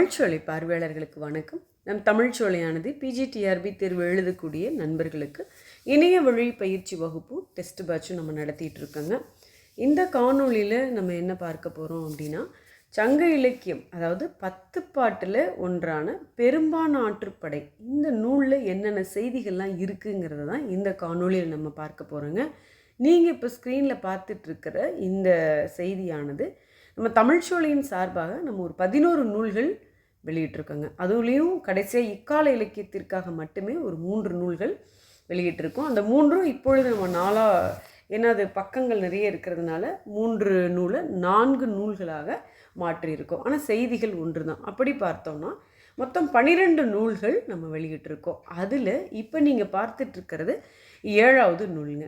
தமிழ்ச்சோலை பார்வையாளர்களுக்கு வணக்கம். நம் தமிழ்ச்சோலையானது பிஜிடிஆர்பி தேர்வு எழுதக்கூடிய நண்பர்களுக்கு இணைய வழி பயிற்சி வகுப்பும் டெஸ்ட் பேட்சும் நம்ம நடத்திட்டு இருக்கோங்க. இந்த காணொளியில் நம்ம என்ன பார்க்க போகிறோம் அப்படின்னா சங்க இலக்கியம் அதாவது பத்து பாட்டில் ஒன்றான பெரும்பான ஆற்றுப்படை இந்த நூலில் என்னென்ன செய்திகள்லாம் இருக்குங்கிறத தான் இந்த காணொளியில் நம்ம பார்க்க போகிறோங்க நீங்கள் இப்போ ஸ்க்ரீனில் பார்த்துட்ருக்கிற இந்த செய்தியானது நம்ம தமிழ்ச்சோலையின் சார்பாக நம்ம ஒரு பதினோரு நூல்கள் வெளியிட்டிருக்கோங்க. அதுலேயும் கடைசியாக இக்கால இலக்கியத்திற்காக மட்டுமே ஒரு மூன்று நூல்கள் வெளியிட்டிருக்கோம். அந்த மூன்றும் இப்பொழுது நம்ம நாளாக ஏன்னா அது பக்கங்கள் நிறைய இருக்கிறதுனால மூன்று நூலை நான்கு நூல்களாக மாற்றியிருக்கோம். ஆனால் செய்திகள் ஒன்று தான் அப்படி பார்த்தோம்னா மொத்தம் பன்னிரெண்டு நூல்கள் நம்ம வெளியிட்டிருக்கோம். அதில் இப்போ நீங்கள் பார்த்துட்ருக்கிறது ஏழாவது நூலுங்க.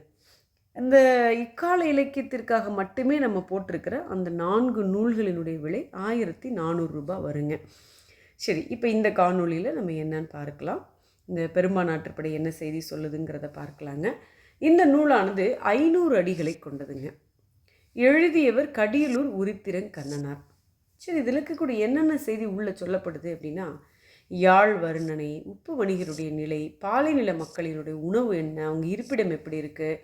இந்த இக்கால இலக்கியத்திற்காக மட்டுமே நம்ம போட்டிருக்கிற அந்த நான்கு நூல்களினுடைய விலை ஆயிரத்தி நானூறுரூபா வருங்க. சரி இப்போ இந்த காணொளியில் நம்ம என்னன்னு பார்க்கலாம். இந்த பெரும்பானாற்றுப்படை என்ன செய்தி சொல்லுதுங்கிறத பார்க்கலாங்க. இந்த நூலானது ஐநூறு அடிகளை கொண்டதுங்க. எழுதியவர் கடியலூர் உரித்திரன் கண்ணனார். சரி இதில் இருக்கக்கூடிய என்னென்ன செய்தி உள்ளே சொல்லப்படுது அப்படின்னா யாழ் வர்ணனை உப்பு வணிகருடைய நிலை பாலைநில மக்களினுடைய உணவு என்ன அவங்க இருப்பிடம் எப்படி இருக்குது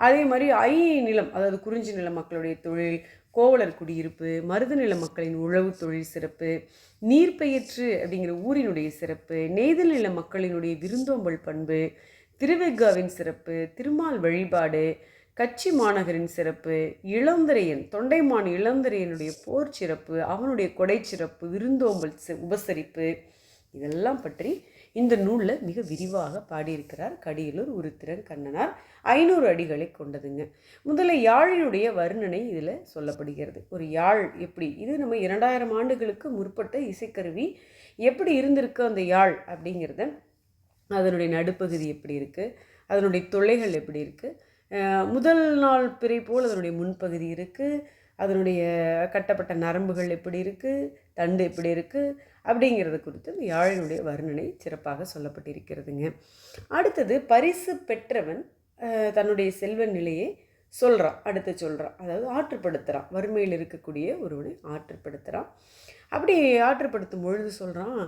அதே மாதிரி ஐ நிலம் அதாவது குறிஞ்சி நில மக்களுடைய தொழில் கோவலர் குடியிருப்பு மருது நில மக்களின் உழவு தொழில் சிறப்பு நீர்ப்பெயற்று அப்படிங்கிற ஊரினுடைய சிறப்பு நெய்தல் நில மக்களினுடைய விருந்தோம்பல் பண்பு திருவெக்காவின் சிறப்பு திருமால் வழிபாடு கட்சி மாநகரின் சிறப்பு இளந்தரையன் தொண்டைமான் இளந்தரையனுடைய போர் சிறப்பு அவனுடைய கொடை சிறப்பு விருந்தோம்பல் உபசரிப்பு இதெல்லாம் பற்றி இந்த நூலில் மிக விரிவாக பாடியிருக்கிறார் கடியலூர் உருத்திரன் கண்ணனார். ஐநூறு அடிகளை கொண்டதுங்க. முதல்ல யாழினுடைய வர்ணனை இதில் சொல்லப்படுகிறது. ஒரு யாழ் எப்படி? இது நம்ம இரண்டாயிரம் ஆண்டுகளுக்கு முற்பட்ட இசைக்கருவி. எப்படி இருந்திருக்கு அந்த யாழ் அப்படிங்கிறத அதனுடைய நடுப்பகுதி எப்படி இருக்குது அதனுடைய தொலைகள் எப்படி இருக்குது முதல் நாள் பிறை போல் அதனுடைய முன்பகுதி இருக்குது அதனுடைய கட்டப்பட்ட நரம்புகள் எப்படி இருக்குது தண்டு எப்படி இருக்குது அப்படிங்கிறது குறித்து இந்த யாழினுடைய வர்ணனை சிறப்பாக சொல்லப்பட்டிருக்கிறதுங்க. அடுத்தது பரிசு பெற்றவன் தன்னுடைய செல்வ நிலையை சொல்கிறான் அடுத்து சொல்கிறான் அதாவது ஆற்றுப்படுத்துகிறான் வறுமையில் இருக்கக்கூடிய ஒருவனை ஆற்றுப்படுத்துகிறான் அப்படி ஆற்றுப்படுத்தும் பொழுது சொல்கிறான்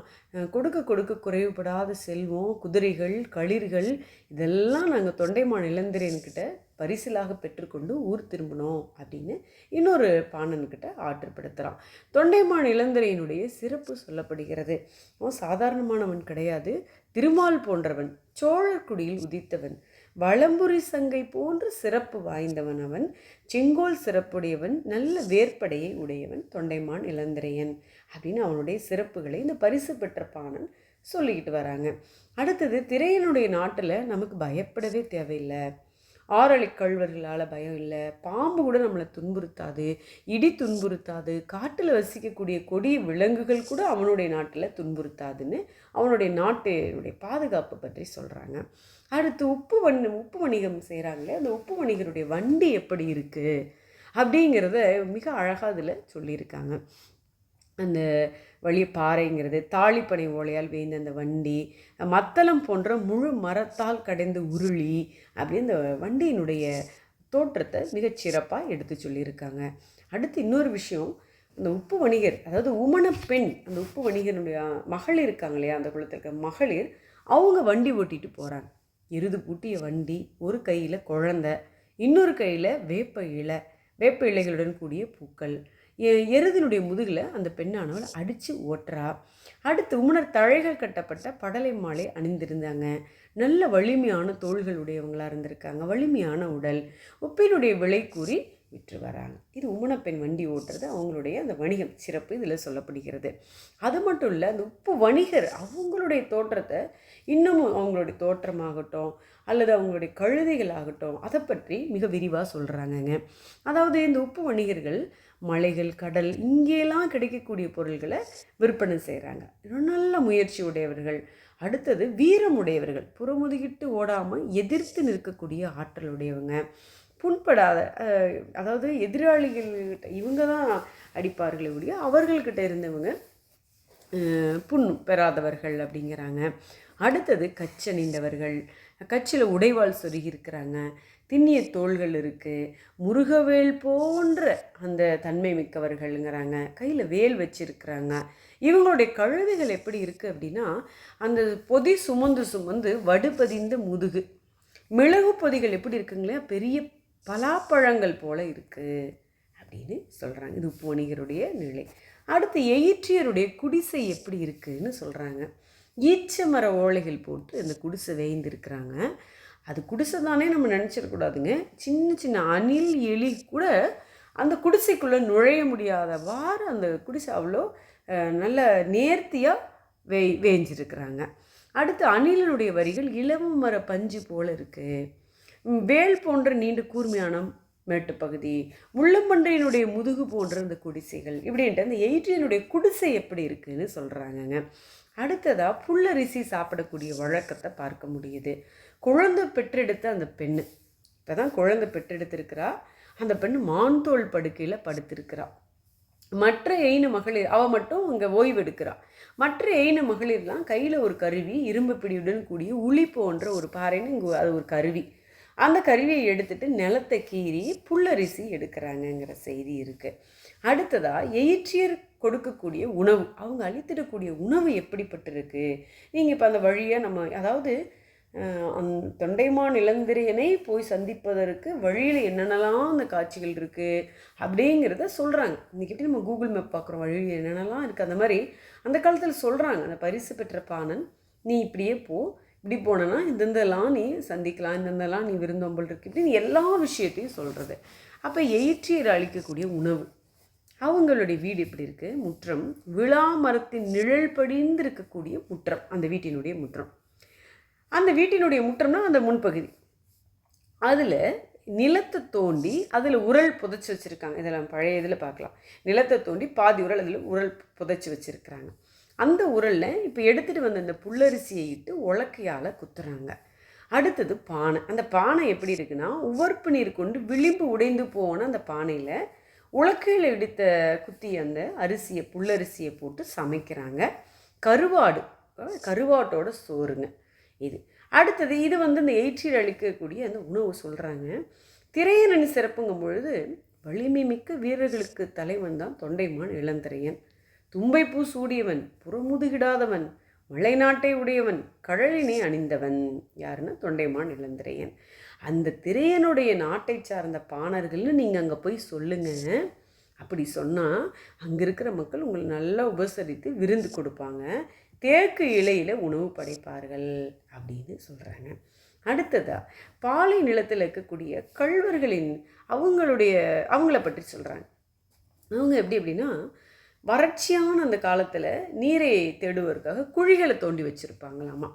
கொடுக்க கொடுக்க குறைவுபடாத செல்வம் குதிரைகள் களிர்கள் இதெல்லாம் நாங்கள் தொண்டைமான் இளந்திரையன்கிட்ட பரிசிலாக பெற்றுக்கொண்டு ஊர் திரும்பினோம் அப்படின்னு இன்னொரு பாணன்கிட்ட ஆற்றுப்படுத்துகிறான் தொண்டைமான் இளந்திரையினுடைய சிறப்பு சொல்லப்படுகிறது. அவன் சாதாரணமானவன் கிடையாது. திருமால் போன்றவன் சோழர்குடியில் உதித்தவன். வளம்புரி சங்கை போன்று சிறப்பு வாய்ந்தவன் அவன். செங்கோல் சிறப்புடையவன் நல்ல வேர்படையை உடையவன் தொண்டைமான் இளந்திரையன் அப்படின்னு அவனுடைய சிறப்புகளை இந்த பரிசு பெற்ற பாணன் சொல்லிக்கிட்டு வராங்க. அடுத்தது திரையனுடைய நாட்டில் நமக்கு பயப்படவே தேவையில்லை. ஆரளி கழுவர்களால் பயம் இல்லை. பாம்பு கூட நம்மளை துன்புறுத்தாது இடி துன்புறுத்தாது காட்டில் வசிக்கக்கூடிய கொடிய விலங்குகள் கூட அவனுடைய நாட்டில் துன்புறுத்தாதுன்னு அவனுடைய நாட்டினுடைய பாதுகாப்பு பற்றி சொல்கிறாங்க அடுத்து உப்பு வண் உப்பு வணிகம் செய்கிறாங்களே அந்த உப்பு வணிகருடைய வண்டி எப்படி இருக்குது அப்படிங்கிறத மிக அழகாக அதில் சொல்லியிருக்காங்க. அந்த வழிய பாறைங்கிறது தாளிப்பனை ஓலையால் வேய்ந்த அந்த வண்டி மத்தளம் போன்ற முழு மரத்தால் கடைந்த உருளி அப்படி அந்த வண்டியினுடைய தோற்றத்தை மிகச்சிறப்பாக எடுத்து சொல்லியிருக்காங்க. அடுத்து இன்னொரு விஷயம் அந்த உப்பு வணிகர் அதாவது உமன பெண் அந்த உப்பு வணிகனுடைய மகளிர் இருக்காங்க இல்லையா அந்த குளத்தில் இருக்க மகளிர் அவங்க வண்டி ஓட்டிட்டு போகிறாங்க எருது பூட்டிய வண்டி ஒரு கையில் குழந்தை இன்னொரு கையில் வேப்ப இலை வேப்ப இலைகளுடன் கூடிய பூக்கள். எ- எருதினுடைய முதுகில் அந்த பெண்ணானவள் அடித்து ஓட்டுறா. அடுத்து உமனர் தழைகள் கட்டப்பட்ட படலை மாலை அணிந்திருந்தாங்க. நல்ல வலிமையான தோள்கள் உடையவங்களாக இருந்திருக்காங்க. வலிமையான உடல். உப்பினுடைய விலை கூறி விற்று வராங்க. இது உமணப்பெண் வண்டி ஓட்டுறது அவங்களுடைய அந்த வணிகம் சிறப்பு இதில் சொல்லப்படுகிறது. அது மட்டும் இல்லை அந்த உப்பு வணிகர் அவங்களுடைய தோற்றத்தை இன்னமும் அவங்களுடைய தோற்றமாகட்டும் அல்லது அவங்களுடைய கழுதைகள் ஆகட்டும் அதை பற்றி மிக விரிவாக சொல்கிறாங்கங்க அதாவது இந்த உப்பு வணிகர்கள் மலைகள் கடல் இங்கேலாம் கிடைக்கக்கூடிய பொருள்களை விற்பனை செய்கிறாங்க நல்ல முயற்சி உடையவர்கள். அடுத்தது வீரமுடையவர்கள் புறமுதுகிட்டு ஓடாமல் எதிர்த்து நிற்கக்கூடிய ஆற்றல் உடையவங்க. புண்படாத அதாவது எதிராளிகள்கிட்ட இவங்க தான் அடிப்பார்களே ஒழிய அவர்கள்கிட்ட இருந்தவங்க புண் பெறாதவர்கள் அப்படிங்கிறாங்க. அடுத்தது கச்சணிந்தவர்கள் கட்சியில் உடைவாள் சொருகி இருக்கிறாங்க திண்ணிய தோள்கள் இருக்குது முருகவேல் போன்ற அந்த தன்மை மிக்கவர்கள்ங்கிறாங்க. கையில் வேல் வச்சிருக்கிறாங்க. இவங்களுடைய கழுதைகள் எப்படி இருக்குது அப்படின்னா அந்த பொதி சுமந்து சுமந்து வடுபதிந்த முதுகு. மிளகு பொதிகள் எப்படி இருக்குங்களே பெரிய பலாப்பழங்கள் போல் இருக்குது அப்படின்னு சொல்கிறாங்க இது உப்பு நிலை. அடுத்து எயிற்றியருடைய குடிசை எப்படி இருக்குதுன்னு சொல்கிறாங்க ஈச்ச மர ஓலைகள் போட்டு அந்த குடிசை வேய்ந்திருக்கிறாங்க. அது குடிசை தானே நம்ம நினச்சிடக்கூடாதுங்க சின்ன சின்ன அணில் எலி கூட அந்த குடிசைக்குள்ளே நுழைய முடியாதவாறு அந்த குடிசை அவ்வளோ நல்ல நேர்த்தியாக வே வேஞ்சிருக்கிறாங்க அடுத்து அணிலனுடைய வரிகள் இளவு மர பஞ்சு போல் இருக்குது வேல் போன்ற நீண்ட கூர்மையான மேட்டுப்பகுதி முள்ளம்பன்றையினுடைய முதுகு போன்ற அந்த குடிசைகள் இப்படின்ட்டு அந்த எயிட்டியனுடைய குடிசை எப்படி இருக்குதுன்னு சொல்கிறாங்கங்க அடுத்ததாக புல்லரிசி சாப்பிடக்கூடிய வழக்கத்தை பார்க்க முடியுது. குழந்தை பெற்றெடுத்த அந்த பெண்ணு. இப்போ தான் குழந்தை பெற்றெடுத்திருக்கிறா. அந்த பெண் மான்தோல் படுக்கையில் படுத்திருக்கிறா. மற்ற எயின மகளிர் அவள் மட்டும் இங்கே ஓய்வு மற்ற எயின மகளிர்லாம் கையில் ஒரு கருவி இரும்பு பிடியுடன் கூடிய உளி போன்ற ஒரு பாறைன்னு இங்கே அது ஒரு கருவி. அந்த கருவியை எடுத்துட்டு நிலத்தை கீறி புல்லரிசி எடுக்கிறாங்கங்கிற செய்தி இருக்குது அடுத்ததாக எயிற்றியர் கொடுக்கக்கூடிய உணவு. அவங்க அளித்திடக்கூடிய உணவு எப்படிப்பட்டிருக்கு? நீங்கள் இப்போ அந்த வழியை நம்ம அதாவது அந் தொண்டைமான் இளந்திரையனை போய் சந்திப்பதற்கு வழியில் என்னென்னலாம் அந்த காட்சிகள் இருக்குது அப்படிங்கிறத சொல்கிறாங்க இன்றைக்கிட்ட நம்ம கூகுள் மேப் பார்க்குறோம் வழியில் என்னென்னலாம் இருக்குது அந்த மாதிரி அந்த காலத்தில் சொல்கிறாங்க அந்த பரிசு பெற்ற பானன் நீ இப்படியே போ. இப்படி போனேன்னா இந்தந்தெல்லாம் நீ சந்திக்கலாம். இந்தந்தெல்லாம் நீ விருந்தோம்பல் இருக்கு இப்படின்னு எல்லா விஷயத்தையும் சொல்கிறது அப்போ எயிற்றியர் அளிக்கக்கூடிய உணவு. அவங்களுடைய வீடு எப்படி இருக்குது முற்றம். விழா மரத்தின் நிழல் படிந்து இருக்கக்கூடிய முற்றம். அந்த வீட்டினுடைய முற்றம். அந்த வீட்டினுடைய முற்றம்னா அந்த முன்பகுதி. அதில் நிலத்தை தோண்டி அதில் உரல் புதைச்சி வச்சுருக்காங்க. இதெல்லாம் பழைய இதில் பார்க்கலாம். நிலத்தை தோண்டி பாதி உரல் அதில் உரல் புதைச்சி வச்சுருக்கிறாங்க. அந்த உரலில் இப்போ எடுத்துகிட்டு வந்த அந்த புல்லரிசியை இட்டு உலக்கையால் குத்துறாங்க. அடுத்தது பானை. அந்த பானை எப்படி இருக்குன்னா உவர்ப்பு நீர் கொண்டு விளிம்பு உடைந்து போன அந்த பானையில் உலக்கையில் இடித்த குத்தி அந்த அரிசியை புல்லரிசியை போட்டு சமைக்கிறாங்க. கருவாடு கருவாட்டோட சோறுங்க இது. அடுத்தது இது வந்து இந்த எயிற்றில் அளிக்கக்கூடிய அந்த உணவு சொல்கிறாங்க திரையரணி சிறப்புங்கும் பொழுது வலிமை மிக்க வீரர்களுக்கு தலைவன் தான் தொண்டைமான் இளந்திரையன். தும்பைப்பூ சூடியவன் புறமுதுகிடாதவன் மலைநாட்டை உடையவன் கழலினை அணிந்தவன். யாருன்னா தொண்டைமான் இளந்திரையன். அந்த திரையனுடைய நாட்டை சார்ந்த பாணர்கள்னு நீங்கள் அங்கே போய் சொல்லுங்க. அப்படி சொன்னால் அங்கே இருக்கிற மக்கள் உங்களை நல்லா உபசரித்து விருந்து கொடுப்பாங்க. தேக்கு இலையில் உணவு படைப்பார்கள் அப்படின்னு சொல்கிறாங்க அடுத்ததாக பாலை நிலத்தில் இருக்கக்கூடிய கழ்வர்களின் அவங்களுடைய அவங்கள பற்றி சொல்கிறாங்க அவங்க எப்படி அப்படின்னா வறட்சியான அந்த காலத்தில் நீரை தேடுவதற்காக குழிகளை தோண்டி வச்சுருப்பாங்களாமா.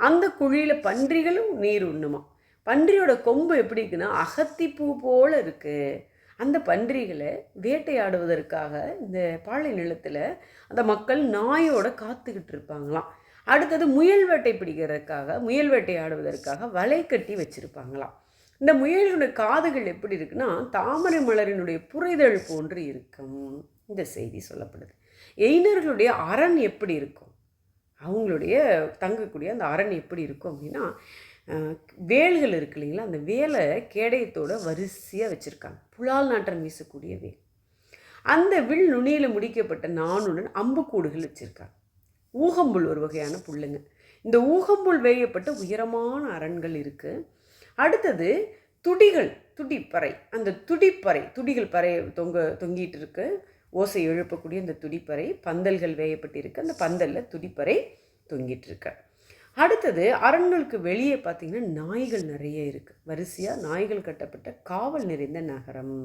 அந்த குழியில் பன்றிகளும் நீர் உண்ணுமா. பன்றியோட கொம்பு எப்படி இருக்குன்னா அகத்திப்பூ போல் இருக்குது அந்த பன்றிகளை வேட்டையாடுவதற்காக இந்த பாலை நிலத்தில் அந்த மக்கள் நாயோட காத்துக்கிட்டு இருப்பாங்களாம். அடுத்தது முயல் வேட்டை பிடிக்கிறதுக்காக முயல் வேட்டையாடுவதற்காக வலை கட்டி வச்சுருப்பாங்களாம். இந்த முயலுடைய காதுகள் எப்படி இருக்குன்னா தாமரை மலரினுடைய புரிதல் போன்று இருக்கும். இந்த செய்தி சொல்லப்படுது. எயினர்களுடைய அரண் எப்படி இருக்கும்? அவங்களுடைய தங்கக்கூடிய அந்த அரண் எப்படி இருக்கும் அப்படின்னா வேல்கள் இருக்கு இல்லைங்களா? அந்த வேலை கேடயத்தோட வரிசையாக வச்சுருக்காங்க. புலால் நாட்டம் வீசக்கூடிய வேல். அந்த வில் நுனியில் முடிக்கப்பட்ட நானுடன் அம்புக்கூடுகள் வச்சுருக்காங்க. ஊகம்புல் ஒரு வகையான புல்லுங்க. இந்த ஊகம்புல் வேயப்பட்ட உயரமான அரண்கள் இருக்குது அடுத்தது துடிகள் துடிப்பறை. அந்த துடிப்பறை துடிகள் பறை தொங்க தொங்கிட்டு இருக்கு. ஓசை எழுப்பக்கூடிய அந்த துடிப்பறை பந்தல்கள் வேயப்பட்டிருக்கு. அந்த பந்தலில் துடிப்பறை தொங்கிட்டு இருக்கு. அடுத்தது அரண்களுக்கு வெளியே பார்த்திங்கன்னா நாய்கள் நிறைய இருக்குது வரிசையாக நாய்கள் கட்டப்பட்ட காவல் நிறைந்த நகரம்.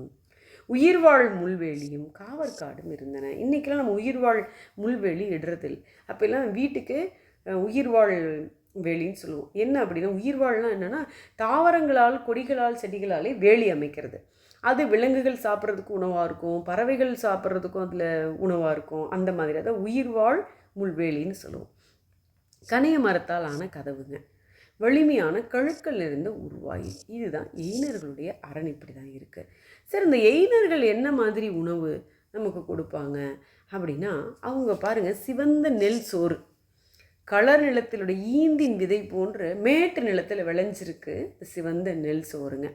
உயிர்வாழ் முள்வேலியும் காவற்காடும் இருந்தன. இன்றைக்கெல்லாம் நம்ம உயிர்வாழ் முள்வேலி இடுறதில் அப்போல்லாம் வீட்டுக்கு உயிர்வாழ் வேலின்னு சொல்லுவோம். என்ன அப்படின்னா உயிர்வாழ்லாம் என்னென்னா தாவரங்களால் கொடிகளால் செடிகளாலே வேலி அமைக்கிறது. அது விலங்குகள் சாப்பிட்றதுக்கு உணவாக இருக்கும் பறவைகள் சாப்பிட்றதுக்கும் அதில் உணவாக இருக்கும். அந்த மாதிரி அதான் உயிர்வாழ் முள்வேலின்னு சொல்லுவோம். கனைய மரத்தால் ஆன கதவுங்க. வலிமையான கழுக்கள் இருந்து உருவாயி இதுதான் எயினர்களுடைய அரண் இப்படி தான் இருக்குது சரி இந்த எயினர்கள் என்ன மாதிரி உணவு நமக்கு கொடுப்பாங்க அப்படின்னா அவங்க பாருங்கள் சிவந்த நெல் சோறு. களர் நிலத்திலுடைய ஈந்தின் விதை போன்று மேட்டு நிலத்தில் விளைஞ்சிருக்கு சிவந்த நெல் சோறுங்க.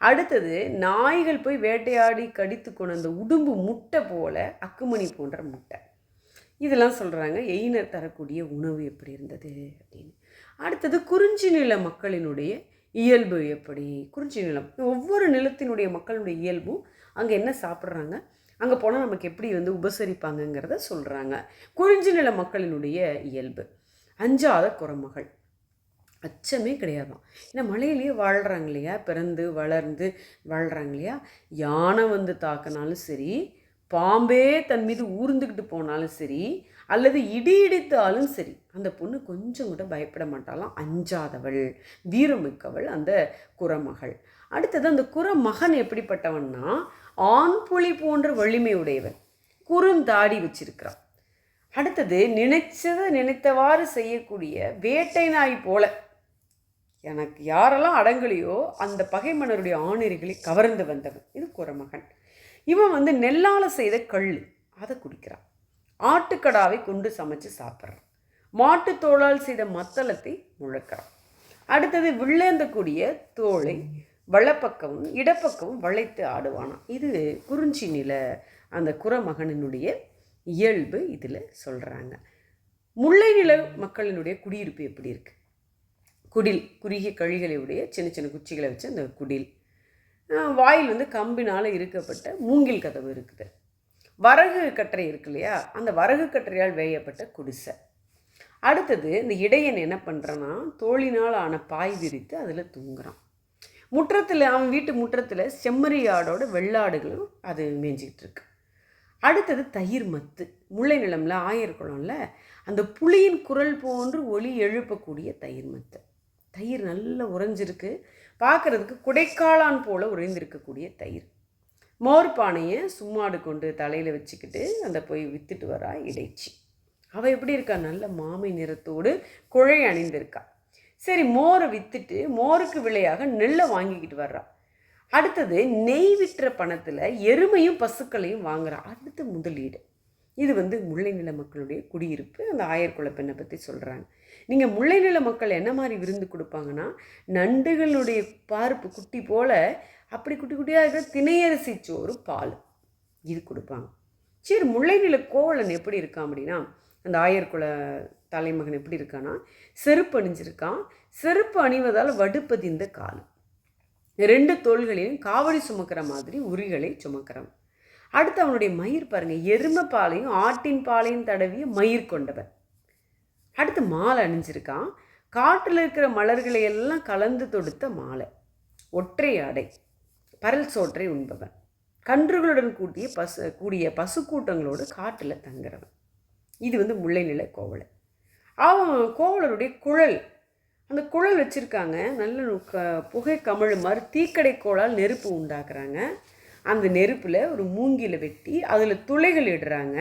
அடுத்தது நாய்கள் போய் வேட்டையாடி கடித்து கொண்டு அந்த உடும்பு முட்டை போல அக்குமணி போன்ற முட்டை. இதெல்லாம் சொல்கிறாங்க எயினர் தரக்கூடிய உணவு எப்படி இருந்தது அப்படின்னு. அடுத்தது குறிஞ்சி நில மக்களினுடைய இயல்பு எப்படி? குறிஞ்சி நிலம். ஒவ்வொரு நிலத்தினுடைய மக்களுடைய இயல்பும் அங்கே என்ன சாப்பிட்றாங்க? அங்கே போனால் நமக்கு எப்படி வந்து உபசரிப்பாங்கங்கிறத சொல்கிறாங்க குறிஞ்சி நில மக்களினுடைய இயல்பு. அஞ்சாத குரமகள் அச்சமே கிடையாதான். ஏன்னா மலையிலேயே வாழ்கிறாங்க இல்லையா? பிறந்து வளர்ந்து வாழ்கிறாங்க இல்லையா? யானை வந்து தாக்கினாலும் சரி பாம்பே தன் மீது ஊர்ந்துக்கிட்டு போனாலும் சரி அல்லது இடி இடித்தாலும் சரி அந்த பொண்ணு கொஞ்சம் கூட பயப்பட மாட்டாலாம் அஞ்சாதவள் வீரமிக்கவள் அந்த குரமகள் அடுத்தது அந்த குரமகன் எப்படிப்பட்டவன்னா ஆண் புலி போன்ற வலிமை உடையவன் குறுந்தாடி வச்சிருக்கிறான். அடுத்தது நினைச்சதை நினைத்தவாறு செய்யக்கூடிய வேட்டை நாய் போல. எனக்கு யாரெல்லாம் அடங்கலையோ அந்த பகைமன்னருடைய ஆணிரிகளை கவர்ந்து வந்தவன். இது குறமகன். இவன் வந்து நெல்லால் செய்த கல் அதை குடிக்கிறான். ஆட்டுக்கடாவை கொண்டு சமைச்சு சாப்பிட்றான். மாட்டுத்தோளால் செய்த மத்தளத்தை முழக்கிறான். அடுத்தது விழுந்தக்கூடிய தோலை வலப்பக்கமும் இடப்பக்கமும் வளைத்து ஆடுவானாம். இது குறிஞ்சி நில அந்த குரமகனினுடைய இயல்பு இதில் சொல்கிறாங்க முல்லை நில மக்களினுடைய குடியிருப்பு எப்படி இருக்குது குடில் குறுகிய கழிகளுடைய சின்ன சின்ன குச்சிகளை வச்சு அந்த குடில் வாயில் வந்து கம்பினால் இருக்கப்பட்ட மூங்கில் கதவு இருக்குது. வரகு கற்றை இருக்கு இல்லையா? அந்த வரகு கற்றையால் வேயப்பட்ட குடிசை. அடுத்தது இந்த இடையன் என்ன பண்ணுறான்னா தோழினால் ஆன பாய் விரித்து அதில் தூங்குறான். முற்றத்தில் அவன் வீட்டு முற்றத்தில் செம்மறி ஆடோட வெள்ளாடுகளும் அது மேய்ஞ்சிக்கிட்டு இருக்கு. அடுத்தது தயிர் மத்து. முல்லை நிலம்ல ஆயர் குளம்ல அந்த புளியின் குரல் போன்று ஒளி எழுப்பக்கூடிய தயிர் மத்து. தயிர் நல்லா உறைஞ்சிருக்கு. பார்க்கறதுக்கு குடைக்காளான் போல் உறைந்திருக்கக்கூடிய தயிர். மோர் பானையை சும்மாடு கொண்டு தலையில் வச்சுக்கிட்டு அந்த போய் விற்றுட்டு வரா இடைச்சி. அவள் எப்படி இருக்கா? நல்ல மாமை நிறத்தோடு குழை அணிந்திருக்கா. சரி மோரை விற்றுட்டு மோருக்கு விலையாக நெல்லை வாங்கிக்கிட்டு வர்றா. அடுத்தது நெய் விற்ற பணத்தில் எருமையும் பசுக்களையும் வாங்குறா. அடுத்து முதலீடு. இது வந்து முல்லை நில மக்களுடைய குடியிருப்பு. அந்த ஆயர்குல பெண்ணை பற்றி சொல்கிறாங்க நீங்கள் முல்லை நில மக்கள் என்ன மாதிரி விருந்து கொடுப்பாங்கன்னா நண்டுகளுடைய பார்ப்பு குட்டி போல் அப்படி குட்டி குட்டியாக இருக்கிற திணையரிசி சோறு பால் இது கொடுப்பாங்க. சரி முல்லை நில கோவலன் எப்படி இருக்கான் அப்படின்னா அந்த ஆயர்குல தலைமகன் எப்படி இருக்கான்னா செருப்பு அணிஞ்சிருக்கான். செருப்பு அணிவதால் வடுப்பதிந்த கால். ரெண்டு தோள்களிலும் காவடி சுமக்கிற மாதிரி உரிகளை சுமக்கிறான் அடுத்து அவனுடைய மயிர் பாருங்கள் எருமை பாலையும் ஆட்டின் பாலையும் தடவிய மயிர் கொண்டவன். அடுத்து மாலை அணிஞ்சிருக்கான். காட்டில் இருக்கிற மலர்களை எல்லாம் கலந்து தொடுத்த மாலை. ஒற்றை ஆடை பரல் சோற்றை உண்பவன். கன்றுகளுடன் கூட்டிய பசு கூடிய பசு கூட்டங்களோடு காட்டில் தங்குறவன். இது வந்து முல்லை கோவலை அவன் கோவலருடைய குழல். அந்த குழல் வச்சுருக்காங்க. நல்ல க புகை கமிழ் மாதிரி தீக்கடை கோளால் நெருப்பு உண்டாக்குறாங்க. அந்த நெருப்பில் ஒரு மூங்கில வெட்டி அதில் துளைகள் இடுறாங்க.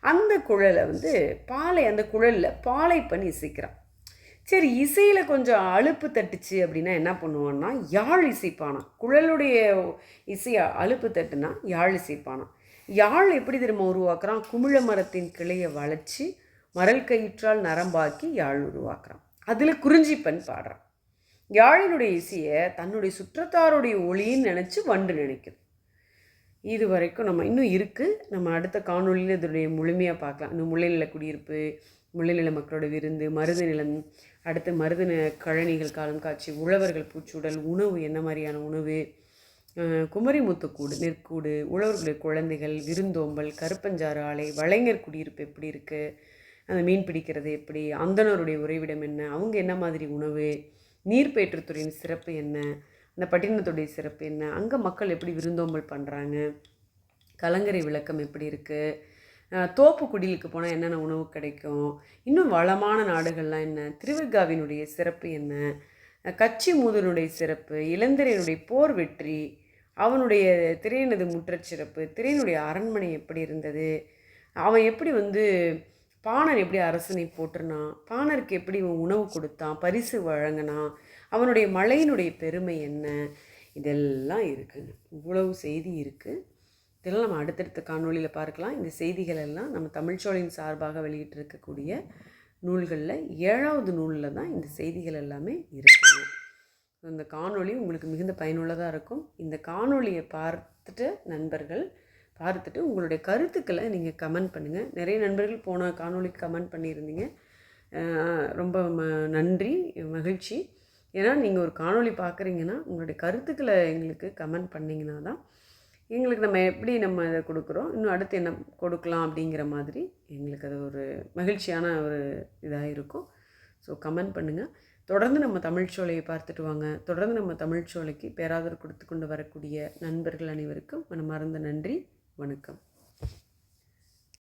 அந்த குழலை வந்து பாலை அந்த குழலில் பாலை பண்ணி இசைக்கிறான். சரி இசையில் கொஞ்சம் அலுப்பு தட்டுச்சு அப்படின்னா என்ன பண்ணுவான்னா யாழ் இசைப்பானான். குழலுடைய இசையை அலுப்பு தட்டுனா யாழ் இசைப்பானான். யாழ் எப்படி திரும்ப உருவாக்குறான்? குமிழ மரத்தின் கிளையை வளைச்சி மரல் கயிற்றால் நரம்பாக்கி யாழ் உருவாக்குறான். அதில் குறிஞ்சிப்பன் பாடுறான் யாழினுடைய இசையை தன்னுடைய சுற்றத்தாருடைய ஒளின்னு நினச்சி வண்டு நினைக்குது. இது வரைக்கும் நம்ம இன்னும் இருக்குது நம்ம அடுத்த காணொளியில் இதனுடைய முழுமையாக பார்க்கலாம். இன்னும் முல்லைநில குடியிருப்பு முல்லைநில மக்களோட விருந்து மருது நிலம் அடுத்து மருது கழனிகள் காலம் காட்சி உழவர்கள் பூச்சூடல் உணவு என்ன மாதிரியான உணவு? குமரிமுத்துக்கூடு குமரி முத்துக்கூடு நெற்கூடு உழவர்களுடைய குழந்தைகள் விருந்தோம்பல் கருப்பஞ்சாறு ஆலை வளைஞர் குடியிருப்பு எப்படி இருக்குது அந்த மீன் பிடிக்கிறது எப்படி? அந்தணருடைய உறைவிடம் என்ன? அவங்க என்ன மாதிரி உணவு? நீர்ப்பேற்றுத்துறையின் சிறப்பு என்ன? இந்த பட்டினத்துடைய சிறப்பு என்ன? அங்கே மக்கள் எப்படி விருந்தோம்பல் பண்ணுறாங்க கலங்கரை விளக்கம் எப்படி இருக்குது தோப்பு குடிலுக்கு போனால் என்னென்ன உணவு கிடைக்கும்? இன்னும் வளமான நாடுகள்லாம் என்ன? திருவிகாவினுடைய சிறப்பு என்ன? கச்சி மூதனுடைய சிறப்பு இளந்திரையனுடைய போர் வெற்றி அவனுடைய திரையினது முற்றச் சிறப்பு திரையினுடைய அரண்மனை எப்படி இருந்தது? அவன் எப்படி வந்து பாணர் எப்படி அரசனை போட்டுருனான் பாணருக்கு எப்படி உணவு கொடுத்தான்? பரிசு வழங்கினான்? அவனுடைய மலையினுடைய பெருமை என்ன? இதெல்லாம் இருக்குதுங்க இவ்வளவு செய்தி இருக்குது இதெல்லாம் நம்ம அடுத்தடுத்த காணொளியில் பார்க்கலாம். இந்த செய்திகள் எல்லாம் நம்ம தமிழ்ச்சோழின் சார்பாக வெளியிட்டிருக்கக்கூடிய நூல்களில் ஏழாவது நூலில் தான் இந்த செய்திகள் எல்லாமே இருக்குது இந்த காணொளி உங்களுக்கு மிகுந்த பயனுள்ளதாக இருக்கும். இந்த காணொளியை பார்த்துட்டு நண்பர்கள் பார்த்துட்டு உங்களுடைய கருத்துக்களை நீங்கள் கமெண்ட் பண்ணுங்கள் நிறைய நண்பர்கள் போன காணொலிக்கு கமெண்ட் பண்ணியிருந்தீங்க. ரொம்ப ம நன்றி மகிழ்ச்சி. ஏன்னா நீங்கள் ஒரு காணொளி பார்க்குறீங்கன்னா உங்களுடைய கருத்துக்களை எங்களுக்கு கமெண்ட் பண்ணிங்கன்னா தான் எங்களுக்கு நம்ம எப்படி நம்ம இதை கொடுக்குறோம் இன்னும் அடுத்து என்ன கொடுக்கலாம் அப்படிங்கிற மாதிரி எங்களுக்கு அது ஒரு மகிழ்ச்சியான ஒரு இதாக இருக்கும். ஸோ கமெண்ட் பண்ணுங்கள் தொடர்ந்து நம்ம தமிழ்ச்சோலையை பார்த்துட்டு வாங்க. தொடர்ந்து நம்ம தமிழ்ச்சோலைக்கு பேராதரவு கொடுத்து கொண்டு வரக்கூடிய நண்பர்கள் அனைவருக்கும் மனமார்ந்த நன்றி. வணக்கம்.